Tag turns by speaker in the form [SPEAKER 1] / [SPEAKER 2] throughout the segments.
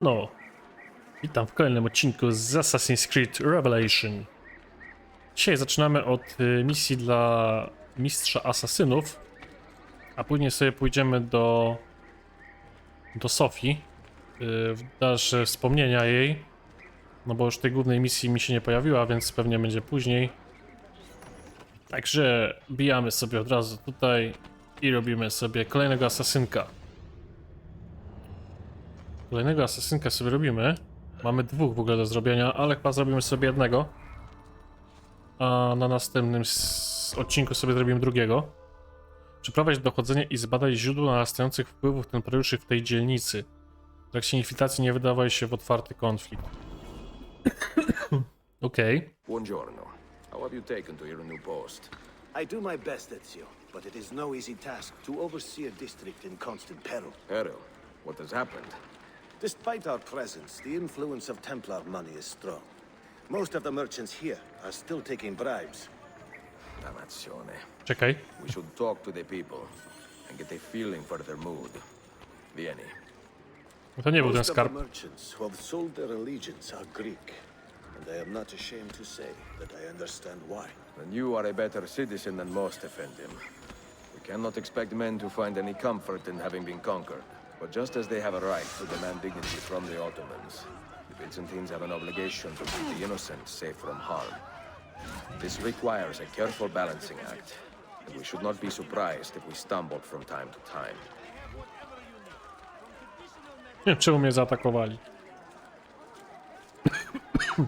[SPEAKER 1] No, witam w kolejnym odcinku z Assassin's Creed Revelation. Dzisiaj zaczynamy od y, misji dla mistrza asasynów, a później sobie pójdziemy do do Sofii y, dalsze wspomnienia jej, no bo już tej głównej misji mi się nie pojawiła, więc pewnie będzie później. Także bijamy sobie od razu tutaj i robimy sobie kolejnego asasynka. Kolejnego asasynka sobie robimy. Mamy dwóch w ogóle do zrobienia, ale chyba zrobimy sobie jednego. A na następnym odcinku sobie zrobimy drugiego. Przeprowadź dochodzenie i zbadaj źródło narastających wpływów temperatury w tej dzielnicy. W trakcie infiltracji nie wydawaj się w otwarty konflikt. Okej.
[SPEAKER 2] Buongiorno. How have you taken to your new post?
[SPEAKER 3] I do my best, Ezio, but it is no easy task to oversee a district in constant peril.
[SPEAKER 2] Peril, what has happened?
[SPEAKER 3] Despite our presence, the influence of Templar money is strong. Most of the merchants here are still taking bribes.
[SPEAKER 2] Damazione.
[SPEAKER 1] Czekaj.
[SPEAKER 2] We should talk to the people and get a feeling for their mood. Vieni.
[SPEAKER 1] No To nie był ten
[SPEAKER 3] Most of the
[SPEAKER 1] skarb.
[SPEAKER 3] merchants who have sold their allegiance are Greek, and I am not ashamed to say that I understand why.
[SPEAKER 2] Then you are a better citizen than most defend him. We cannot expect men to find any comfort in having been conquered. But just as they have a right to demand dignity from the Ottomans, the Byzantines have an obligation to keep the innocent safe from harm. This requires a careful balancing act, and we should not be surprised if we stumbled from time to time.
[SPEAKER 1] Nie wiem, czemu mnie zaatakowali.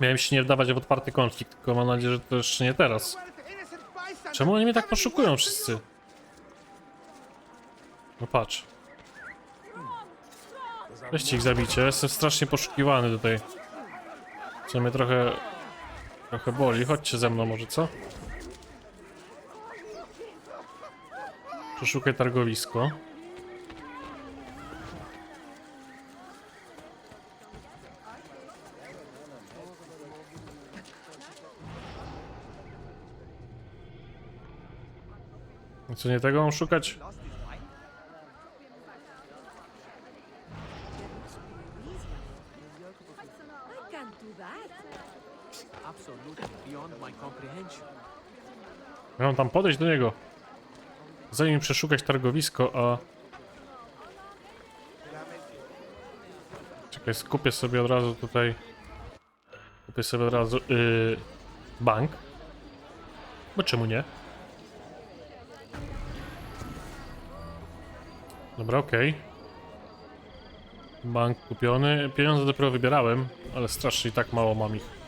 [SPEAKER 1] Miałem się nie wdawać w otwarty konflikt, tylko mam nadzieję, że to jeszcze nie teraz. Czemu oni mnie tak poszukują wszyscy? No patrz. Weźcie ich zabicie, jestem strasznie poszukiwany tutaj. Co mnie trochę... Trochę boli, chodźcie ze mną może, co? Przeszukaj targowisko. Co nie tego mam szukać?
[SPEAKER 4] I can't do that.
[SPEAKER 5] absolutely beyond my comprehension.
[SPEAKER 1] Ja mam tam podejść do niego. Zanim przeszukać targowisko, a... Czekaj, skupię sobie od razu tutaj... Kupię sobie od razu... Yy, bank. Bo czemu nie? Dobra, okej. Bank kupiony. Pieniądze dopiero wybierałem, ale strasznie i tak mało mam ich.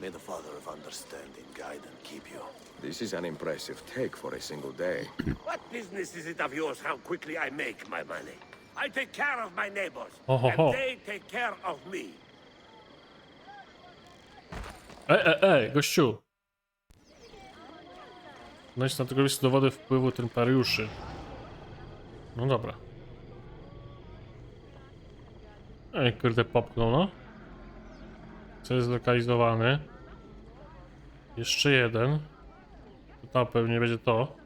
[SPEAKER 3] May the Father of Understanding guide and keep you.
[SPEAKER 2] This is an impressive take for a single day.
[SPEAKER 6] What business is it of yours how quickly I make my money? I take care of my neighbors,
[SPEAKER 1] Ho, ho, ho.
[SPEAKER 6] and they take care of me.
[SPEAKER 1] E, e, e, gościu. Znajdź na tego listu dowody wpływu templariuszy. No dobra. Ej, kurde, popchnął, no. Cel zlokalizowany. Jeszcze jeden. To tam pewnie będzie to.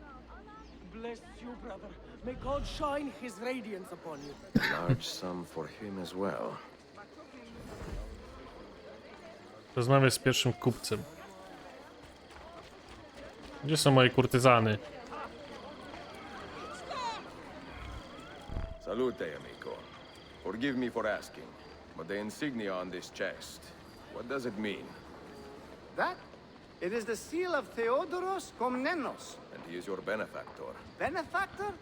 [SPEAKER 5] Bless you, brother. May God shine his radiance upon you.
[SPEAKER 2] Large sum for him as well.
[SPEAKER 1] Rozmawiaj z pierwszym kupcem. Gdzie są moje kurtyzany?
[SPEAKER 2] Salute, amico. Forgive me for asking, but the insignia on this chest, what does it mean?
[SPEAKER 7] That? It is the seal of Theodoros Komnenos.
[SPEAKER 2] And he is your benefactor.
[SPEAKER 7] Benefactor?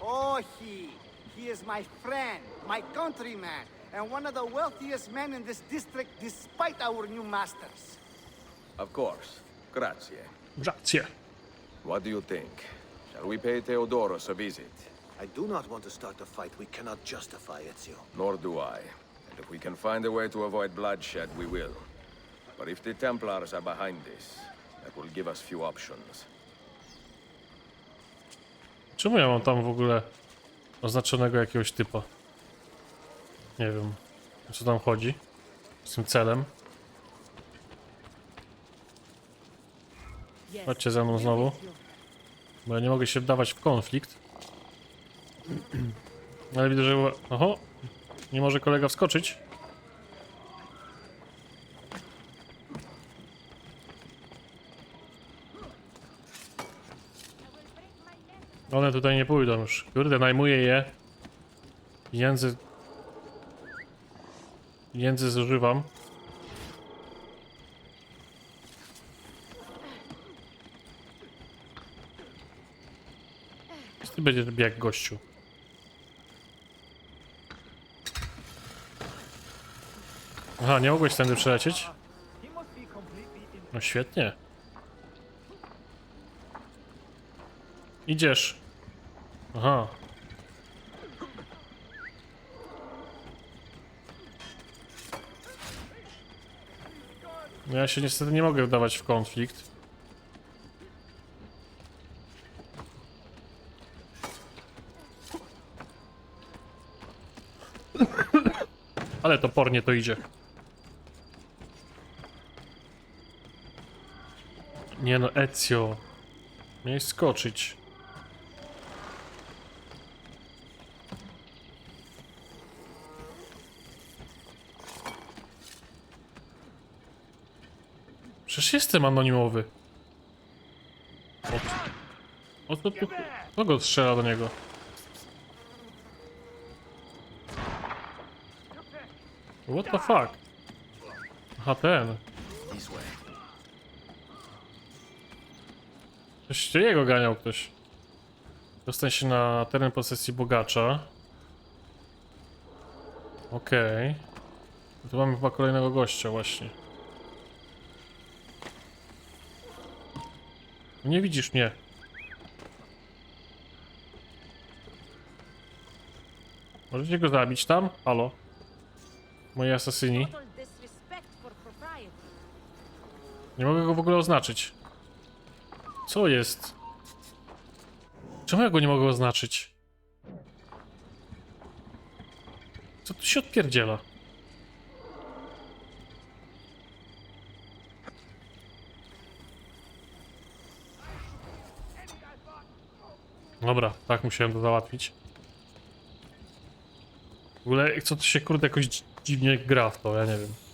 [SPEAKER 7] Oh, he. He is my friend, my countryman, and one of the wealthiest men in this district despite our new masters.
[SPEAKER 2] Of course. Grazie.
[SPEAKER 1] Grazie.
[SPEAKER 2] What do you think? Shall we pay Theodoros a visit?
[SPEAKER 3] I do not want to start a fight we cannot justify, Ezio.
[SPEAKER 2] Nor do I. If we can find a way to avoid bloodshed, we will. But if the Templars are behind this, that will give us few options.
[SPEAKER 1] Czemu ja mam tam w ogóle oznaczonego jakiegoś typa? Nie wiem, o co tam chodzi z tym celem. Chodźcie ze mną znowu, bo ja nie mogę się wdawać w konflikt. Ale widzę, że... Oho! Nie może kolega wskoczyć. One tutaj nie pójdą już. Kurde, najmuję je. Pieniędzy... Pieniędzy zużywam. Ty będziesz biegł, gościu. Aha, nie mogłeś tędy przelecieć? No świetnie. Idziesz. Aha. No ja się niestety nie mogę wdawać w konflikt. Ale topornie to idzie. Nie no, Ezio. Miałeś skoczyć. Przecież jestem anonimowy. O, o co tu? Kogo strzela do niego? What the fuck? Aha, ten. Coś jego ganiał ktoś. Dostań się na teren posesji bogacza. Okej. Tu mamy chyba kolejnego gościa właśnie. Nie widzisz mnie. Możecie go zabić tam? Halo? Moi asasyni. Nie mogę go w ogóle oznaczyć. Co jest? Czemu ja go nie mogę oznaczyć? Co tu się odpierdziela? Dobra, tak musiałem to załatwić. W ogóle co to się kurde jakoś dzi- dziwnie gra w to, ja nie wiem.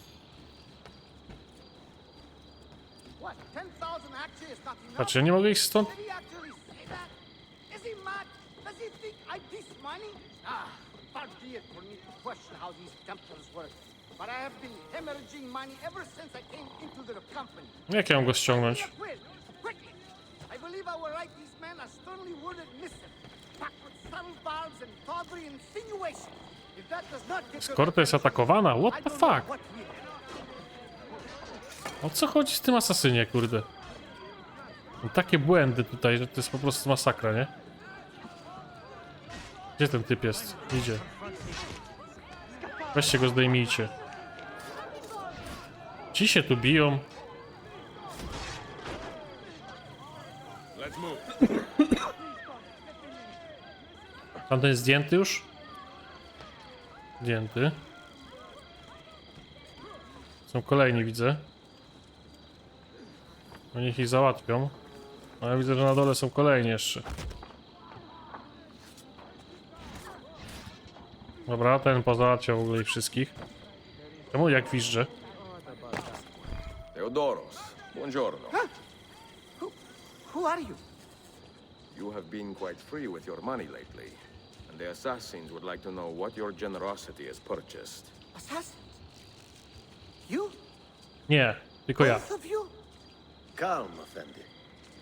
[SPEAKER 7] Since I came into their company.
[SPEAKER 1] Jak ja mam go ściągnąć?
[SPEAKER 7] I
[SPEAKER 1] Skorta jest atakowana? What the fuck? O co chodzi z tym asasynie, kurde? No, takie błędy tutaj, że to jest po prostu masakra, nie? Gdzie ten typ jest? Idzie. Weźcie go, zdejmijcie. Ci się tu biją. Tamten jest zdjęty już? Zdjęty. Są kolejni, widzę. No niech ich załatwią. A ja widzę, że na dole są kolejni jeszcze. Dobra, ten pozałatwiał w ogóle ich wszystkich. Czemu jak wiżdżę?
[SPEAKER 2] Teodoros, buongiorno.
[SPEAKER 7] Who are you?
[SPEAKER 2] You have been quite free with your money lately, and the assassins would like to know what your generosity has purchased.
[SPEAKER 7] Assassin? You?
[SPEAKER 1] Nie, tylko ja.
[SPEAKER 7] Both of you?
[SPEAKER 3] Calm, Effendi.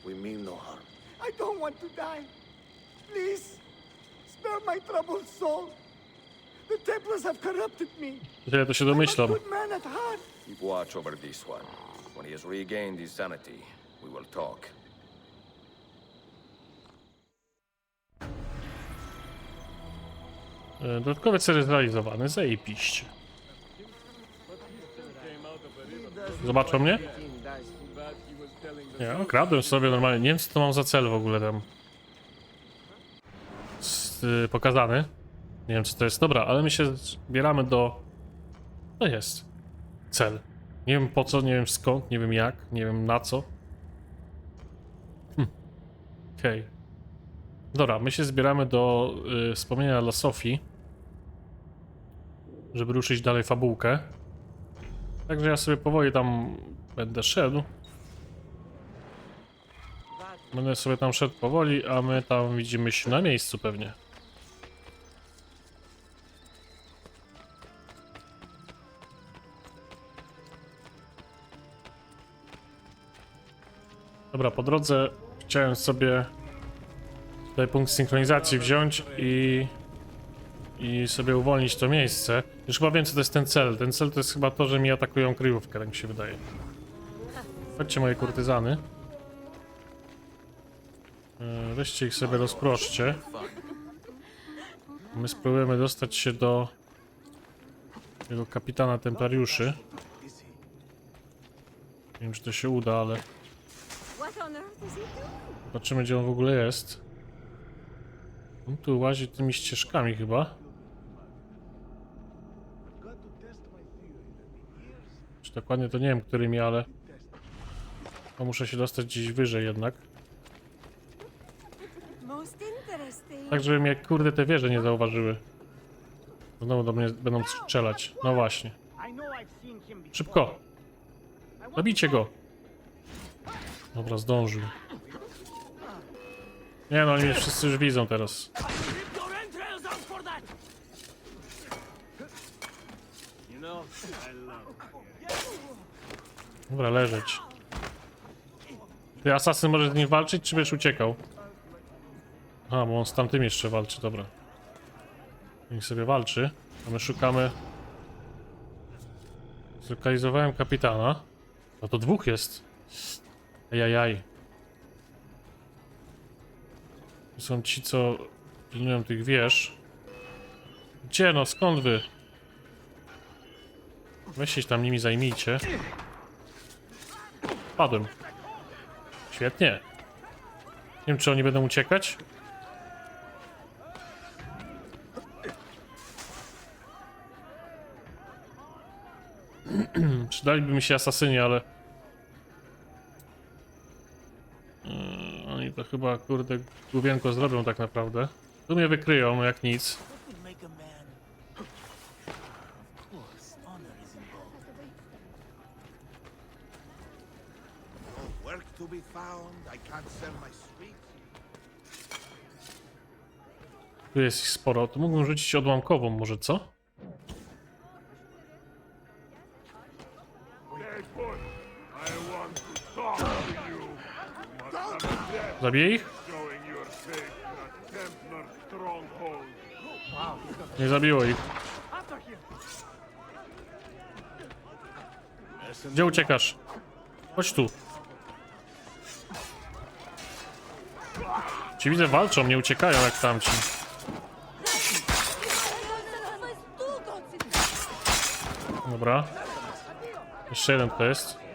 [SPEAKER 3] We mean no harm.
[SPEAKER 7] I don't want to die. Please, spare my troubled soul. The Templars have corrupted me.
[SPEAKER 1] Tyle to się
[SPEAKER 7] I'm a
[SPEAKER 1] domyślam.
[SPEAKER 7] good man at heart.
[SPEAKER 2] Keep watch over this one. When he has regained his sanity, we will talk.
[SPEAKER 1] Dodatkowy cel zrealizowany, zajebiście. Zobaczą mnie? Nie, okradłem sobie normalnie. Nie wiem, co to mam za cel w ogóle tam. S- y, pokazany. Nie wiem, co to jest. Dobra, ale my się zbieramy do... To jest. Cel. Nie wiem po co, nie wiem skąd, nie wiem jak, nie wiem na co. Hm. Okej. Dobra, my się zbieramy do y, wspomnienia dla Sofii, żeby ruszyć dalej fabułkę. Także ja sobie powoli tam będę szedł. Będę sobie tam szedł powoli, a my tam widzimy się na miejscu pewnie. Dobra, po drodze chciałem sobie tutaj punkt synchronizacji wziąć i i sobie uwolnić to miejsce. Już chyba wiem co to jest ten cel. Ten cel to jest chyba to, że mi atakują kryjówkę, tak mi się wydaje. Chodźcie moje kurtyzany. E, Weźcie ich sobie rozproszcie. My spróbujemy dostać się do tego kapitana templariuszy. Nie wiem czy to się uda, ale? Zobaczymy, gdzie on w ogóle jest. On tu łazi tymi ścieżkami chyba. Czy dokładnie to nie wiem, którymi, ale... To muszę się dostać gdzieś wyżej jednak.
[SPEAKER 4] Most interesting.
[SPEAKER 1] Tak, żeby mnie, kurde, te wieże nie zauważyły. Znowu do mnie będą strzelać. No właśnie. Szybko! Zabijcie go! Dobra, zdążył. Nie no, oni mnie wszyscy już widzą teraz. Dobra, leżeć. Ty asasyn może z nim walczyć, czy będziesz uciekał? A, bo on z tamtym jeszcze walczy, dobra. Niech sobie walczy, a my szukamy... Zlokalizowałem kapitana. No to dwóch jest. Ajajaj. To są ci, co pilnują tych wież. Gdzie no, skąd wy? Weźcie tam nimi zajmijcie. Padłem. Świetnie. Nie wiem, czy oni będą uciekać. Przydaliby mi się asasyni, ale... Yy, oni to chyba, kurde, główienko zrobią tak naprawdę. Tu mnie wykryją, jak nic. Tu jest ich sporo. To mógłbym rzucić odłamkową może, co? Zabiję ich? Nie zabiło ich. Gdzie uciekasz? Chodź tu. Ci widzę walczą, nie uciekają jak tamci. Dobra. Jeszcze jeden to jest.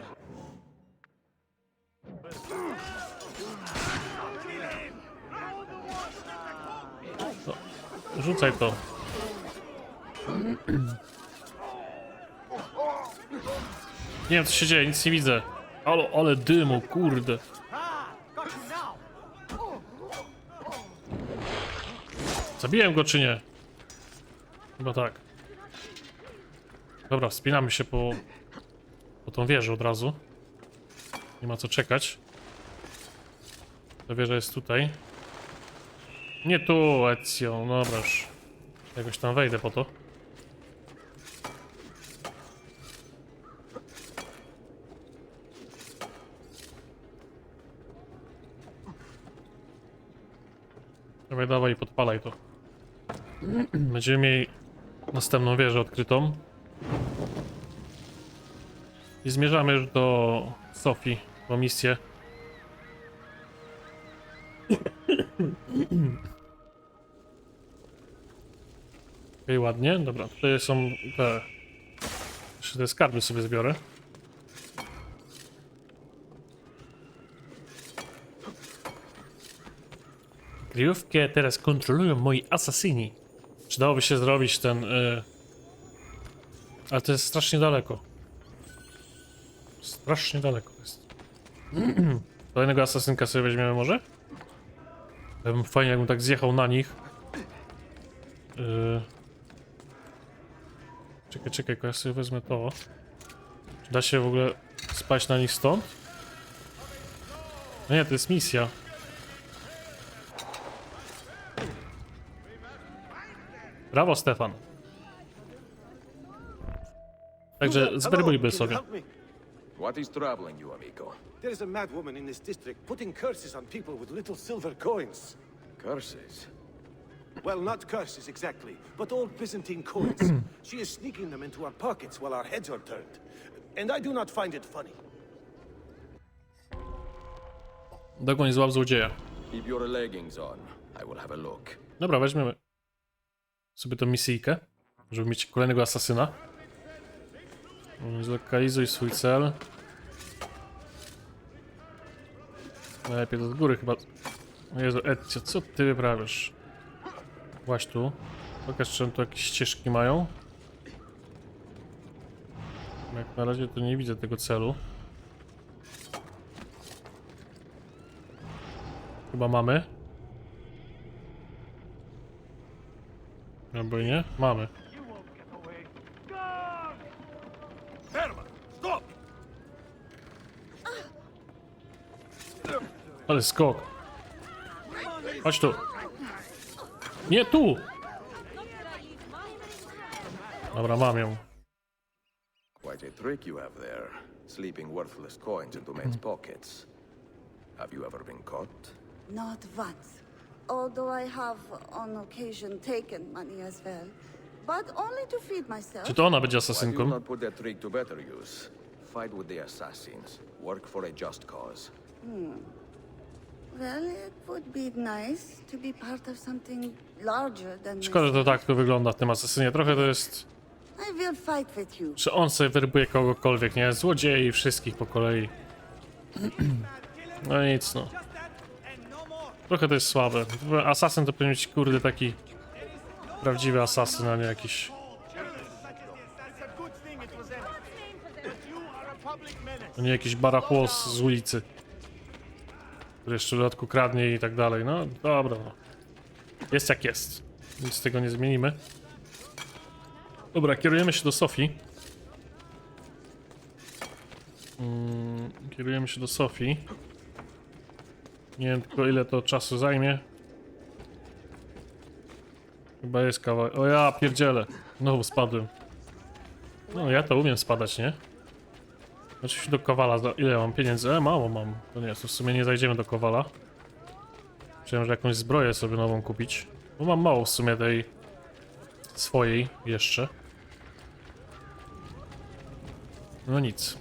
[SPEAKER 1] Rzucaj to. Nie wiem co się dzieje, nic nie widzę. Ale, ale dymu, kurde. Zabiłem go czy nie? Chyba tak. Dobra, wspinamy się po, po tą wieżę od razu. Nie ma co czekać. Ta wieża jest tutaj. Nie tu, Ezio. No dobra już. Jakoś tam wejdę po to. Dawaj, dawaj, podpalaj to. Będziemy mieli następną wieżę odkrytą. I zmierzamy już do Sofii, po misję. Okej, ładnie. Dobra, tutaj są te... Jeszcze te skarby sobie zbiorę. Kryjówkę teraz kontrolują moi asasyni. Przydałoby się zrobić ten... Y... Ale to jest strasznie daleko. Strasznie daleko jest. Kolejnego asasynka sobie weźmiemy może? Fajnie, jakbym tak zjechał na nich. Yy... Czekaj, czekaj, ja sobie wezmę to. Czy da się w ogóle spać na nich stąd? No nie, to jest misja. Brawo, Stefan. Także zwerbuj sobie.
[SPEAKER 2] What is troubling you, amigo?
[SPEAKER 3] There is a mad woman in this district putting curses on people with little silver coins.
[SPEAKER 2] Curses?
[SPEAKER 3] Well, not curses exactly, but old Byzantine coins. she is sneaking them into our pockets while our heads are turned. And I do not find it funny.
[SPEAKER 1] Dogoń złap złodzieja.
[SPEAKER 2] Keep your leggings on. I will have a look.
[SPEAKER 1] Dobra, weźmiemy sobie tą misyjkę, żeby mieć kolejnego asasyna. Zlokalizuj swój cel. Najlepiej do góry chyba. Jezu, Ecio, co ty wyprawiasz? Właśnie tu. Pokaż, czy tu jakieś ścieżki mają. Jak na razie to nie widzę tego celu. Chyba mamy. Albo i nie? Mamy. Ale skok. Chodź tu. Nie tu! Dobra, mam ją.
[SPEAKER 2] Quite a trick you have there. Sleeping worthless coins into men's hmm. pockets. Have you ever been caught?
[SPEAKER 8] Not once. Although I have on occasion taken money as well. But only to feed myself.
[SPEAKER 1] Czy to ona będzie
[SPEAKER 2] Why do you
[SPEAKER 1] asasynką?
[SPEAKER 2] not put that trick to better use? Fight with the assassins. Work for a just cause. Hmm.
[SPEAKER 8] Well, it would be nice to be part of something larger than
[SPEAKER 1] Szkoda, że to tak to wygląda w tym asasynie. Trochę to jest...
[SPEAKER 8] I will fight with you.
[SPEAKER 1] Że on sobie werbuje kogokolwiek, nie? Złodziei wszystkich po kolei. No nic, no. Trochę to jest słabe. Asasyn to powinien być, kurde, taki... Prawdziwy asasyn, a nie jakiś...
[SPEAKER 7] A
[SPEAKER 1] nie jakiś barachłos z ulicy. Który jeszcze w dodatku kradnie i tak dalej. No dobra, no. Jest jak jest. Nic z tego nie zmienimy. Dobra, kierujemy się do Sofii. Mm, kierujemy się do Sofii. Nie wiem tylko ile to czasu zajmie. Chyba jest kawałek. O ja pierdzielę. Znowu spadłem. No ja to umiem spadać, nie? Oczywiście do Kowala, za ile mam pieniędzy? E, mało mam. To nie, to w sumie nie zajdziemy do Kowala. Chciałem, że jakąś zbroję sobie nową kupić. Bo mam mało w sumie tej swojej jeszcze. No nic.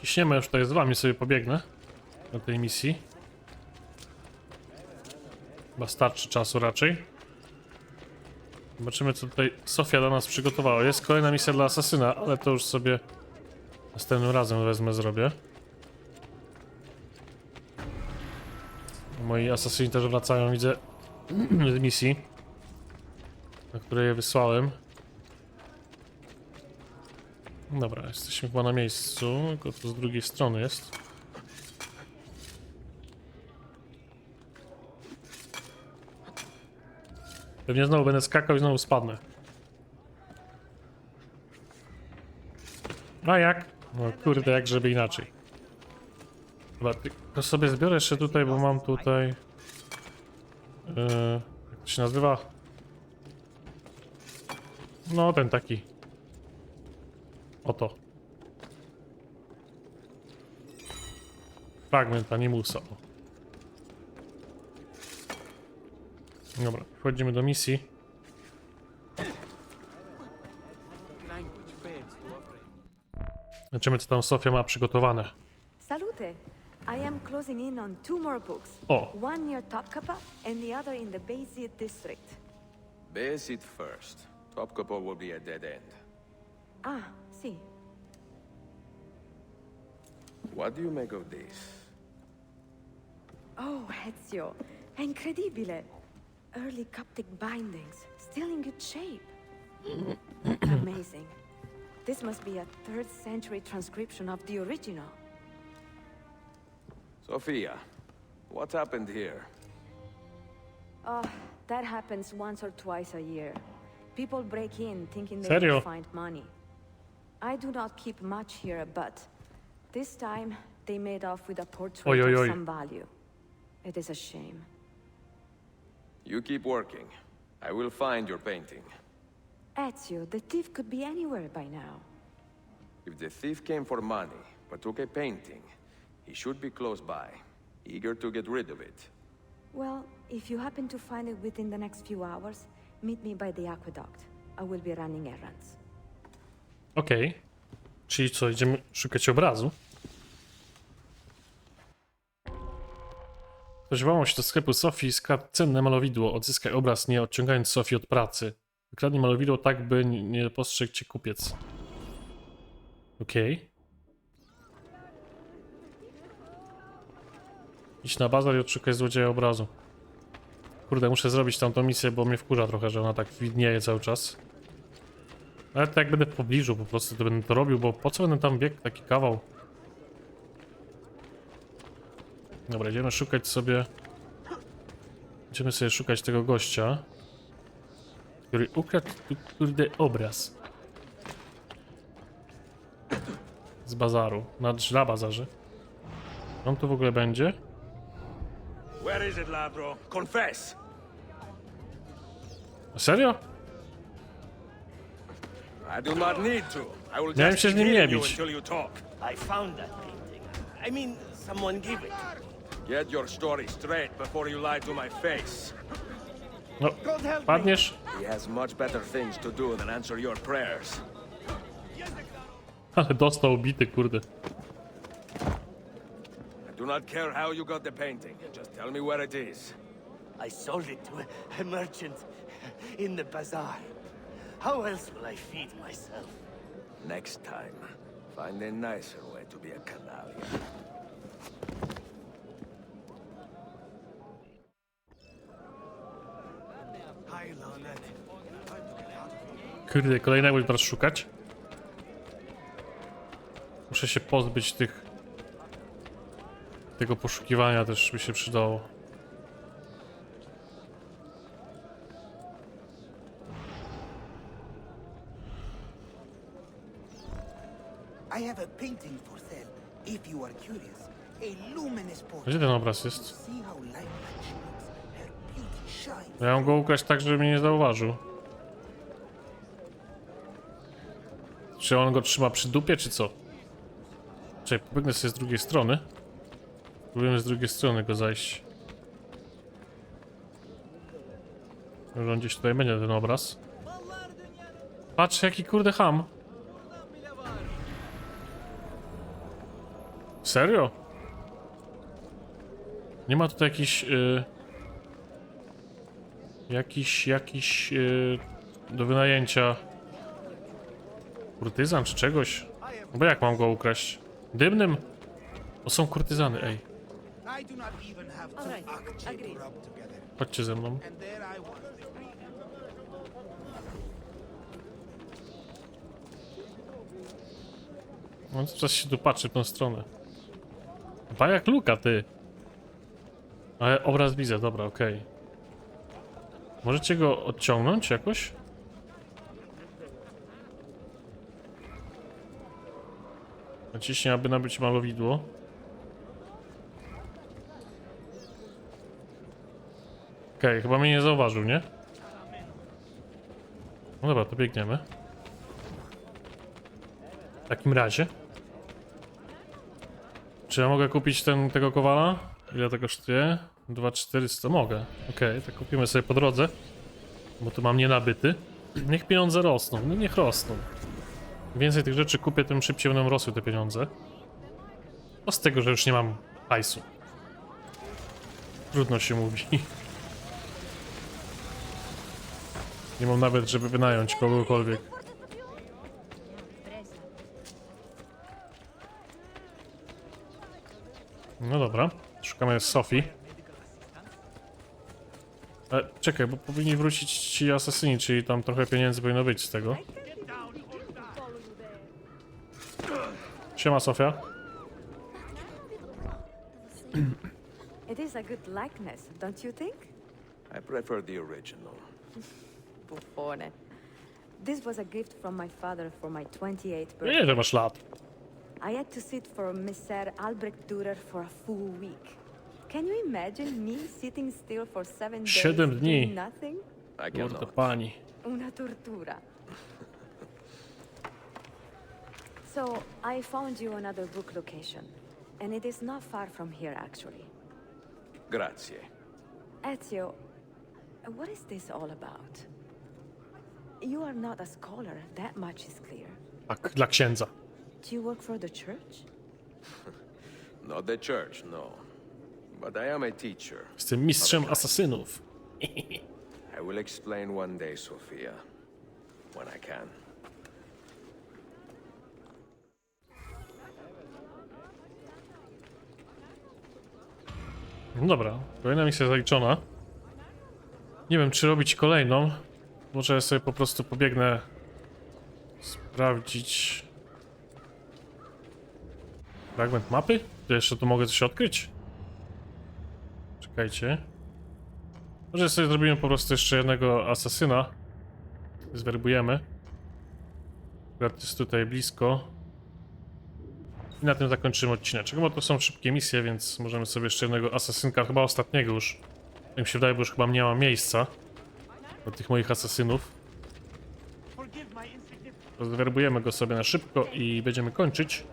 [SPEAKER 1] Ciśniemy już tutaj z wami, sobie pobiegnę do tej misji. Chyba starczy czasu raczej. Zobaczymy, co tutaj Sofia dla nas przygotowała. Jest kolejna misja dla asasyna, ale to już sobie następnym razem wezmę, zrobię. Moi asasyni też wracają, widzę, z misji, na której je wysłałem. Dobra, jesteśmy chyba na miejscu, tylko to z drugiej strony jest. Pewnie znowu będę skakał i znowu spadnę. A jak? No kurde, jak żeby inaczej. Chyba tylko sobie zbiorę jeszcze tutaj, bo mam tutaj... Yy, jak to się nazywa? No, ten taki. Oto. Fragment animusa. Dobra, wchodzimy do misji. Zobaczymy, co tam Sofia ma przygotowane.
[SPEAKER 4] Salute. I am closing in on two more books.
[SPEAKER 1] O.
[SPEAKER 4] One near Topkapı and the other in the Bayezid district.
[SPEAKER 2] First. Topkapi will be a dead end.
[SPEAKER 4] Ah, see.
[SPEAKER 2] What do you make of this?
[SPEAKER 4] Oh, Ezio. Incredibile. Early Coptic bindings, still in good shape. Amazing. This must be a third century transcription of the original.
[SPEAKER 2] Sophia, What happened here?
[SPEAKER 4] Oh, that happens once or twice a year. People break in thinking they
[SPEAKER 1] Serio?
[SPEAKER 4] will find money. I do not keep much here, but this time they made off with a portrait
[SPEAKER 1] Oi, oi,
[SPEAKER 4] of some value. It is a shame.
[SPEAKER 2] You keep working. I will find your painting.
[SPEAKER 4] Ezio, the thief could be anywhere by now.
[SPEAKER 2] If the thief came for money, but took a painting, he should be close by, eager to get rid of it.
[SPEAKER 4] Well, if you happen to find it within the next few hours, meet me by the aqueduct. I will be running errands.
[SPEAKER 1] Okej. Czyli co, idziemy szukać obrazu? Włamał się do sklepu Sofii i skradł cenne malowidło. Odzyskaj obraz, nie odciągając Sofii od pracy. Wykradnij malowidło tak, by nie postrzegł cię kupiec. Okej. Idź na bazar i odszukaj złodzieja obrazu. Kurde, muszę zrobić tamtą misję, bo mnie wkurza trochę, że ona tak widnieje cały czas. Ale to jak będę w pobliżu po prostu, to będę to robił, bo po co będę tam biegł taki kawał? Dobra, idziemy szukać sobie... Idziemy sobie szukać tego gościa, który ukradł tu kurde obraz. Z bazaru, na, na bazarze. On tu w ogóle będzie?
[SPEAKER 6] Where is it, Ladro? Confess!
[SPEAKER 1] Serio?
[SPEAKER 2] I do not need to. I will
[SPEAKER 1] Miałem
[SPEAKER 2] just
[SPEAKER 1] się z nim nie bić.
[SPEAKER 2] until you talk.
[SPEAKER 6] I found that painting. I mean, someone gave it.
[SPEAKER 2] Get your story straight before you lie to my face.
[SPEAKER 1] No, padniesz?
[SPEAKER 2] He has much better things to do than answer your prayers.
[SPEAKER 1] Ale dostał bity, kurde.
[SPEAKER 2] I do not care how you got the painting. Just tell me where it is.
[SPEAKER 5] I sold it to a, a merchant in the bazaar. How else will I feed myself?
[SPEAKER 2] Next time, find a nicer way to be a canalien.
[SPEAKER 1] Kurde, kolejnego teraz szukać. Muszę się pozbyć tych... Tego poszukiwania też by się przydało. Gdzie ten obraz jest? Mam go ukraść tak, żeby mnie nie zauważył. Czy on go trzyma przy dupie, czy co? Czekaj, pobiegnę sobie z drugiej strony. Spróbujemy z drugiej strony go zajść. Może on gdzieś tutaj będzie ten obraz. Patrz jaki kurde ham. Serio? Nie ma tutaj jakiś... Y jakiś, jakiś y, do wynajęcia kurtyzan czy czegoś. No bo jak mam go ukraść? Dymnym? To są kurtyzany, ej. Chodźcie ze mną. On czas się tu patrzy w tą stronę. Chyba jak luka, ty. Ale obraz widzę, dobra, okej. Możecie go odciągnąć jakoś? Naciśnij, aby nabyć malowidło. Okej, chyba mnie nie zauważył, nie? No dobra, to biegniemy. W takim razie. Czy ja mogę kupić ten, tego kowala? Ile to kosztuje? 2400 mogę. Okej, to kupimy sobie po drodze. Bo tu mam nienabyty. Niech pieniądze rosną. No niech rosną. Im więcej tych rzeczy kupię, tym szybciej będą rosły te pieniądze. No z tego, że już nie mam hajsu. Trudno się mówi. Nie mam nawet, żeby wynająć kogokolwiek. No dobra, szukamy Sofii. E, czekaj, bo powinni wrócić ci asasyni, czyli tam trochę pieniędzy powinno być z tego. Siema Sofia.
[SPEAKER 4] It is a good likeness, don't you think?
[SPEAKER 2] I prefer the original.
[SPEAKER 4] Buffone. This was a gift from my father for my 28th
[SPEAKER 1] Nie,
[SPEAKER 4] birthday.
[SPEAKER 1] że masz lat.
[SPEAKER 4] I had to sit for Messer Albrecht Dürer for a full week. Can you imagine me sitting still for seven days
[SPEAKER 1] Siedem dni.
[SPEAKER 4] doing nothing?
[SPEAKER 2] I
[SPEAKER 1] Kurde
[SPEAKER 2] cannot.
[SPEAKER 1] pani.
[SPEAKER 4] Una tortura. so, I found you another book location. And it is not far from here, actually.
[SPEAKER 2] Grazie.
[SPEAKER 4] Ezio, what is this all about? You are not a scholar, that much is clear.
[SPEAKER 1] Tak, dla księdza.
[SPEAKER 4] Do you work for the church?
[SPEAKER 2] Not the church, no. But I am a teacher.
[SPEAKER 1] Jestem mistrzem asasynów.
[SPEAKER 2] I will explain one day, Sophia. When I can.
[SPEAKER 1] No dobra, kolejna misja zaliczona. Nie wiem, czy robić kolejną. Może sobie po prostu pobiegnę sprawdzić fragment mapy? Czy jeszcze tu mogę coś odkryć? Czekajcie. Może sobie zrobimy po prostu jeszcze jednego asasyna. Zwerbujemy. Akurat jest tutaj blisko. I na tym zakończymy odcineczek, bo to są szybkie misje, więc możemy sobie jeszcze jednego asasynka, chyba ostatniego już. Jak mi się wydaje, bo już chyba nie ma miejsca do tych moich asasynów. Rozwerbujemy go sobie na szybko i będziemy kończyć.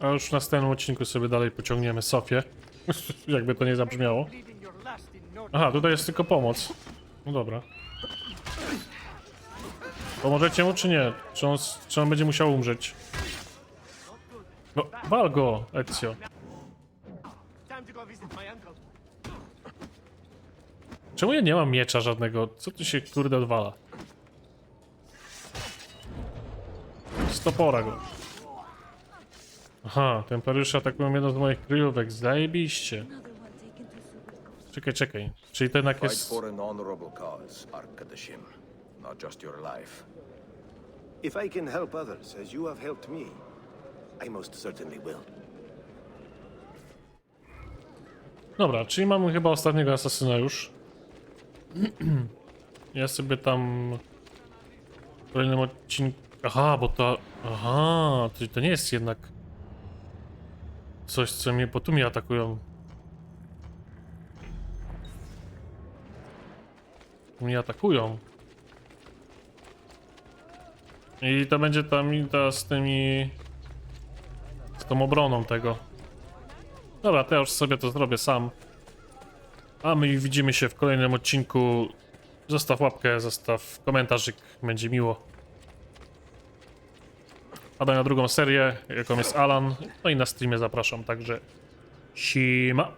[SPEAKER 1] A już w następnym odcinku sobie dalej pociągniemy Sofię. Jakby to nie zabrzmiało. Aha, tutaj jest tylko pomoc. No dobra. Pomożecie mu czy nie? Czy on, czy on będzie musiał umrzeć? No, wal go, Ezio. Czemu ja nie mam miecza żadnego? Co tu się kurde odwala? Stopora go. Aha, temperariusze atakują jedną z moich kryjówek. Zajebiście. Czekaj, czekaj. Czyli to jednak
[SPEAKER 2] Fight
[SPEAKER 1] jest...
[SPEAKER 2] for an honorable cause, Arkadashim. Not just your life.
[SPEAKER 3] If I can help others as you have helped me, I most certainly will.
[SPEAKER 1] Dobra, czyli mamy chyba ostatniego asasyna już. Ja sobie tam w kolejnym odcinku... Aha, bo to... Aha, to, to nie jest jednak coś, co mnie... Bo tu atakują. Mnie atakują. I to będzie ta z tymi... Z tą obroną tego. Dobra, to ja już sobie to zrobię sam. A my widzimy się w kolejnym odcinku. Zostaw łapkę, zostaw komentarzyk, będzie miło. Padaj na drugą serię, jaką jest Alan. No i na streamie zapraszam, także siema.